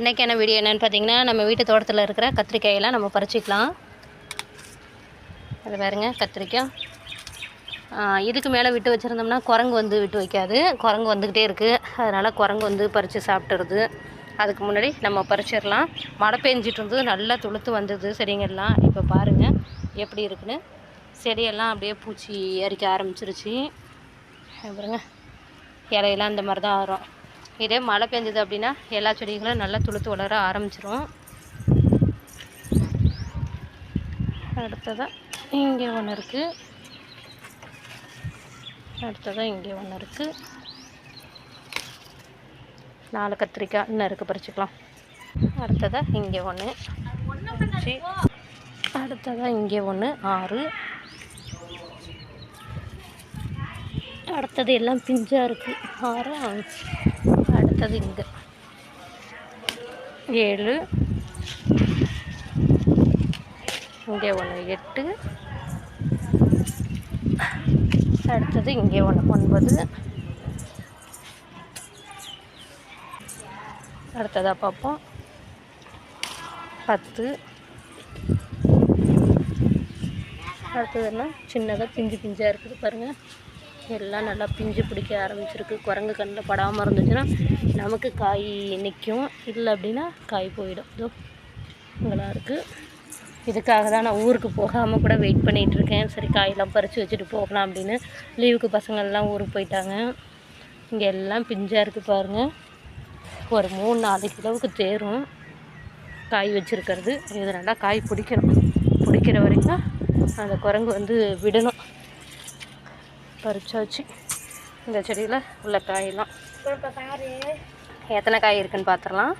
இன்றைக்கான வீடியோ என்னென்னு பார்த்தீங்கன்னா நம்ம வீட்டு தோட்டத்தில் இருக்கிற கத்திரிக்காயெல்லாம் நம்ம பறிச்சிக்கலாம். அது பாருங்க கத்திரிக்காய். இதுக்கு மேலே விட்டு வச்சுருந்தோம்னா குரங்கு வந்து விட்டு வைக்காது. குரங்கு வந்துக்கிட்டே இருக்குது அதனால் குரங்கு வந்து பறித்து சாப்பிட்டுருது. அதுக்கு முன்னாடி நம்ம பறிச்சிடலாம். மழை பெஞ்சிட்டு இருந்தது நல்லா துளுத்து வந்தது. செடிங்கெல்லாம் இப்போ பாருங்கள் எப்படி இருக்குன்னு. செடியெல்லாம் அப்படியே பூச்சி அரிக்க ஆரம்பிச்சிருச்சு. பாருங்க இலையெல்லாம் இந்த மாதிரி தான் வரும் இதே மழை பெஞ்சது அப்படின்னா எல்லா செடிகளும் நல்லா துளுத்து வளர ஆரம்பிச்சிரும். அடுத்ததாக இங்கே ஒன்று இருக்குது அடுத்ததாக இங்கே ஒன்று இருக்குது நாலு கத்திரிக்காய் இன்னும் இருக்குது பறிச்சுக்கலாம். அடுத்ததாக இங்கே ஒன்று அஞ்சு அடுத்ததாக இங்கே ஒன்று ஆறு. அடுத்தது எல்லாம் பிஞ்சாக இருக்குது ஆறு. அடுத்தது இங்கே. ஏழு. இங்கே ஒன்று எட்டு. அடுத்தது இங்கே ஒன்று ஒன்பது. அடுத்ததாக பார்ப்போம். பத்து. அடுத்தது என்ன? சின்னதாக பிஞ்சு பிஞ்சாக இருக்குது பாருங்கள் எல்லாம் நல்லா பிஞ்சு பிடிக்க ஆரம்பிச்சிருக்கு. குரங்கு கண்ணில் படாமல் இருந்துச்சுன்னா நமக்கு காய் நிற்கும் இல்லை அப்படின்னா காய் போயிடும். இதோ நல்லா இருக்குது இதுக்காக தான் நான் ஊருக்கு போகாமல் கூட வெயிட் பண்ணிகிட்டு இருக்கேன். சரி காயெல்லாம் பறித்து வச்சுட்டு போகலாம் அப்படின்னு. லீவுக்கு பசங்கள்லாம் ஊருக்கு போயிட்டாங்க. இங்கே எல்லாம் பிஞ்சாக இருக்குது பாருங்கள் ஒரு மூணு நாலு கிலோவுக்கு தேரும். காய் வச்சுருக்கிறது. இது நல்லா காய் பிடிக்கணும். பிடிக்கிற வரைக்கும் அந்த குரங்கு வந்து விடணும். பறிச்சாச்சு இந்த செடியில் உள்ள காயெல்லாம். எத்தனை காய் இருக்குன்னு பார்த்துடலாம்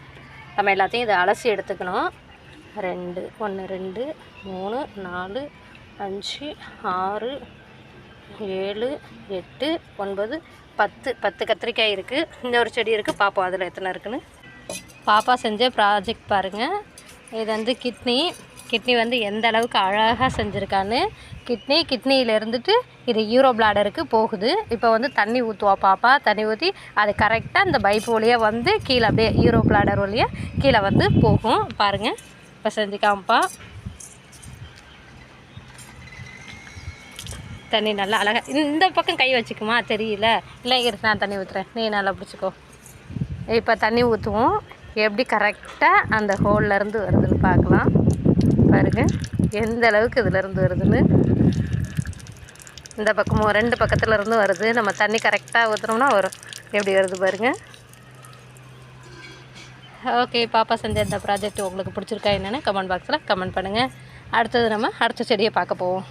நம்ம எல்லாத்தையும் இதை அலசி எடுத்துக்கணும். ரெண்டு ஒன்று ரெண்டு மூணு நாலு அஞ்சு ஆறு ஏழு எட்டு ஒன்பது பத்து. பத்து கத்திரிக்காய் இருக்குது இந்த ஒரு செடி இருக்குது பாப்பா அதில் எத்தனை இருக்குன்னு. பாப்பா செஞ்ச ப்ராஜெக்ட் பாருங்கள் இது வந்து கிட்னி. கிட்னி வந்து எந்த அளவுக்கு அழகாக செஞ்சுருக்கான்னு கிட்னி கிட்னியில் இருந்துட்டு இது யூரோ பிளாடருக்கு போகுது. இப்போ வந்து தண்ணி ஊற்றுவா பாப்பா. தண்ணி ஊற்றி அது கரெக்டாக இந்த பைப் வழியாக வந்து கீழே அப்படியே யூரோ பிளாடர் வழியாக கீழே வந்து போகும். பாருங்கள் இப்போ செஞ்சுக்காமப்பா தண்ணி நல்லா அழகாக இந்த பக்கம் கை வச்சுக்குமா? தெரியல. இல்லை இருக்கு நான் தண்ணி ஊற்றுறேன் நீ நல்லா பிடிச்சிக்கோ. இப்போ தண்ணி ஊற்றுவோம் எப்படி கரெக்டாக அந்த ஹோல்லேருந்து வருதுன்னு பார்க்கலாம். பாருங்கள் எந்த அளவுக்கு இதுலேருந்து வருதுன்னு. இந்த பக்கமும் ரெண்டு பக்கத்துலேருந்து வருது. நம்ம தண்ணி கரெக்டாக ஊற்றுனோம்னா வரும். எப்படி வருது பாருங்க. ஓகே பாப்பா செஞ்ச இந்த ப்ராஜெக்ட் உங்களுக்கு பிடிச்சிருக்கா என்னென்னு கமெண்ட் பாக்ஸில் கமெண்ட் பண்ணுங்கள் அடுத்தது நம்ம அடுத்த செடியை பார்க்க போவோம்.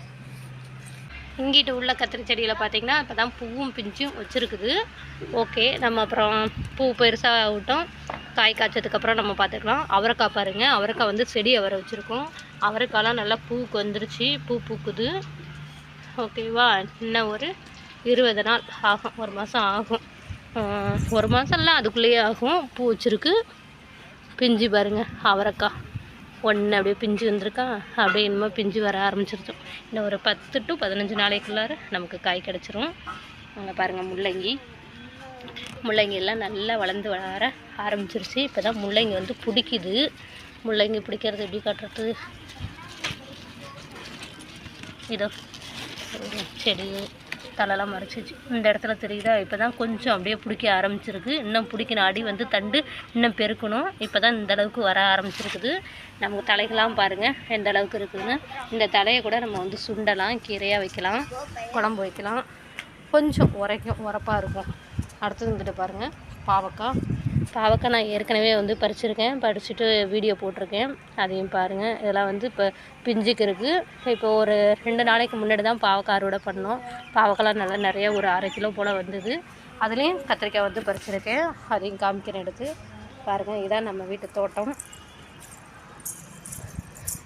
இங்கிட்டு உள்ள கத்திரி செடியில் பார்த்திங்கன்னா இப்போ தான் பூவும் பிஞ்சும் வச்சுருக்குது. ஓகே நம்ம அப்புறம் பூ பெருசாக விட்டோம். காய் காய்ச்சதுக்கப்புறம் நம்ம பார்த்துக்கலாம். அவரைக்காய் பாருங்கள் அவரைக்காய் வந்து செடி அவரை வச்சுருக்கோம். அவரைக்காய்லாம் நல்லா பூக்கு வந்துருச்சு. பூ பூக்குது. ஓகேவா இன்னும் ஒரு இருபது நாள் ஆகும். ஒரு மாதம் ஆகும். ஒரு மாதம்லாம் அதுக்குள்ளேயே ஆகும். பூ வச்சுருக்கு. பிஞ்சு பாருங்க அவரைக்காய். ஒன்று அப்படியே பிஞ்சு வந்திருக்கா. அப்படியே இனிமேல் பிஞ்சு வர ஆரம்பிச்சிருச்சோம் இன்னும் ஒரு பத்து டு பதினஞ்சு நாளைக்குள்ளார நமக்கு காய் கிடச்சிரும். அங்கே பாருங்கள் முள்ளங்கி. முள்ளங்கி எல்லாம் நல்லா வளர்ந்து வளர ஆரம்பிச்சிருச்சு. இப்போ தான் முள்ளங்கி வந்து பிடிக்குது. முள்ளங்கி பிடிக்கிறது எப்படி காட்டுறது? இதோ செடி தலைலாம் மறைச்சிச்சு இந்த இடத்துல தெரியுதா? இப்போ தான் கொஞ்சம் அப்படியே பிடிக்க ஆரம்பிச்சிருக்கு. இன்னும் பிடிக்கணும் அடி வந்து தண்டு இன்னும் பெருக்கணும். இப்போ தான் இந்த அளவுக்கு வர ஆரம்பிச்சிருக்குது. நமக்கு தலைகள்லாம் பாருங்கள் எந்த அளவுக்கு இருக்குதுன்னு. இந்த தலையை கூட நம்ம வந்து சுண்டலாம் கீரையாக வைக்கலாம் குழம்பு வைக்கலாம். கொஞ்சம் உரைக்கும் உரப்பாக இருக்கும். அடுத்தது வந்துட்டு பாருங்கள் பாவக்காய். பாவக்காய் நான் ஏற்கனவே வந்து பறிச்சிருக்கேன் பறிச்சுட்டு வீடியோ போட்டிருக்கேன். அதையும் பாருங்கள் இதெல்லாம் வந்து இப்போ பிஞ்சுக்கு இருக்குது இப்போ ஒரு ரெண்டு நாளைக்கு முன்னாடி தான் பாவக்காய் அறுவடை பண்ணோம். பாவக்காய்லாம் நல்லா நிறைய ஒரு அரை கிலோ போல் வந்தது. அதுலேயும் கத்திரிக்காய் வந்து பறிச்சிருக்கேன். அதையும் காமிக்கிறேன் எடுத்து. பாருங்கள் இதான் நம்ம வீட்டு தோட்டம்.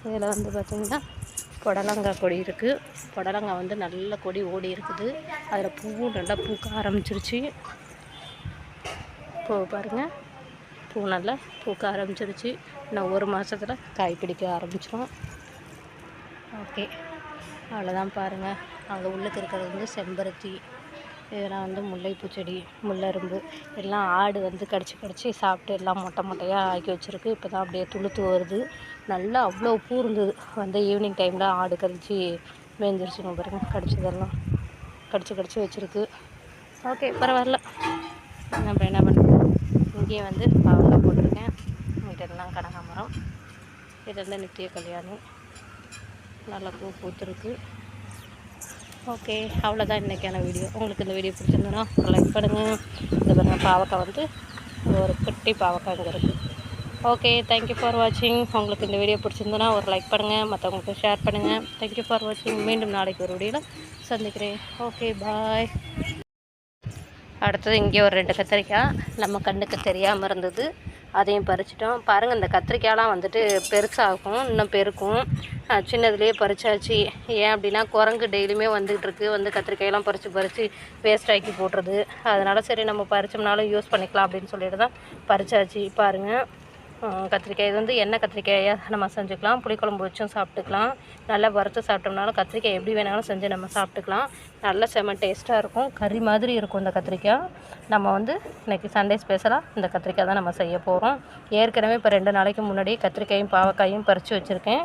இதில் வந்து பார்த்திங்கன்னா புடலங்காய் கொடி இருக்குது புடலங்காய் வந்து நல்ல கொடி ஓடி இருக்குது. அதில் பூவும் நல்லா பூக்க ஆரம்பிச்சிருச்சு. பூ பாருங்கள் பூ நல்லா பூக்க ஆரம்பிச்சிருச்சு. இன்னும் ஒரு மாதத்தில் காய் பிடிக்க ஆரம்பிச்சிடும் ஓகே. அவ்வளோதான் பாருங்கள் அங்கே உள்ளுக்கு இருக்கிறது வந்து செம்பருத்தி இதெல்லாம் வந்து முல்லைப்பூ செடி முல்லரும்பு எல்லாம் ஆடு வந்து கடிச்சு கடிச்சு சாப்பிட்டு எல்லாம் மொட்டை மொட்டையாக ஆக்கி வச்சுருக்கு. இப்போ தான் அப்படியே துளுத்து வருது. நல்லா அவ்வளோ பூ இருந்தது. வந்து ஈவினிங் டைமில் ஆடு கடிச்சு மேய்ஞ்சிருச்சுங்க பாருங்க. கடிச்சதெல்லாம் கடிச்சு கடிச்சு வச்சுருக்கு. ஓகே. பரவாயில்ல. நம்ம என்ன பண்ணுறோம் இங்கே வந்து பாவக்காய் போட்டிருக்கேன். இதெல்லாம் கனகாமரம் இது நித்திய கல்யாணி நல்லா பூ பூத்துருக்கு. ஓகே அவ்வளோதான் இன்றைக்கான வீடியோ. உங்களுக்கு இந்த வீடியோ பிடிச்சிருந்ததுன்னா ஒரு லைக் பண்ணுங்கள் இந்த பாருங்கள் பாவக்காய் வந்து ஒரு குட்டி பாவக்காய் இங்கே இருக்குது ஓகே தேங்க்யூ ஃபார் வாட்சிங் உங்களுக்கு இந்த வீடியோ பிடிச்சிருந்ததுன்னா ஒரு லைக் பண்ணுங்கள் மற்றவங்களுக்கு ஷேர் பண்ணுங்கள் தேங்க்யூ ஃபார் வாட்சிங் மீண்டும் நாளைக்கு ஒரு வீடியோவில் சந்திக்கிறேன். ஓகே பாய் அடுத்தது இங்கே ஒரு ரெண்டு கத்திரிக்காய் நம்ம கண்ணுக்கு தெரியாமல் இருந்தது. அதையும் பறிச்சிட்டோம். பாருங்கள் இந்த கத்திரிக்காயெலாம் வந்துட்டு பெருசாகும் இன்னும் பெருக்கும். சின்னதுலேயே பறிச்சாச்சு. ஏன் அப்படின்னா குரங்கு டெய்லியுமே வந்துகிட்ருக்கு வந்து கத்திரிக்காயெல்லாம் பறித்து பறித்து வேஸ்ட் ஆக்கி போட்டுருது. அதனால் சரி நம்ம பறிச்சோம்னாலும் யூஸ் பண்ணிக்கலாம் அப்படின்னு சொல்லிட்டு தான் பறிச்சாச்சு. பாருங்கள் கத்திரிக்காய். இது வந்து எண்ணெய் கத்திரிக்காயாக நம்ம செஞ்சுக்கலாம். புளிக்குழம்பு வச்சும் சாப்பிட்டுக்கலாம். நல்லா வறுத்து சாப்பிட்டோம்னாலும் கத்திரிக்காய் எப்படி வேணாலும் செஞ்சு நம்ம சாப்பிட்டுக்கலாம். நல்ல செம்ம டேஸ்ட்டாக இருக்கும். கறி மாதிரி இருக்கும் இந்த கத்திரிக்காய். நம்ம வந்து இன்றைக்கி சண்டே ஸ்பெஷலாக இந்த கத்திரிக்காய் தான் நம்ம செய்ய போகிறோம் ஏற்கனவே இப்போ ரெண்டு நாளைக்கு முன்னாடி கத்திரிக்காயும் பாவக்காயும் பறித்து வச்சுருக்கேன்.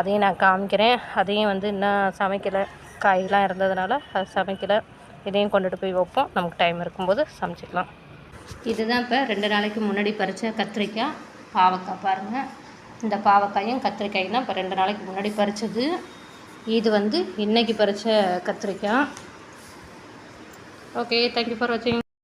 அதையும் நான் காமிக்கிறேன். அதையும் வந்து இன்னும் சமைக்கலை. காய்லாம் இருந்ததுனால அது சமைக்கலை. இதையும் கொண்டுட்டு போய் வைப்போம். நமக்கு டைம் இருக்கும்போது சமைச்சிக்கலாம். இதுதான் இப்போ ரெண்டு நாளைக்கு முன்னாடி பறித்த கத்திரிக்காய். பாவக்காய் பாருங்கள் இந்த பாவக்காயும் கத்திரிக்காயும் தான் இப்போ ரெண்டு நாளைக்கு முன்னாடி பறித்தது இது வந்து இன்றைக்கி பறித்த கத்திரிக்காய். ஓகே தேங்க்யூ ஃபார் வாட்சிங்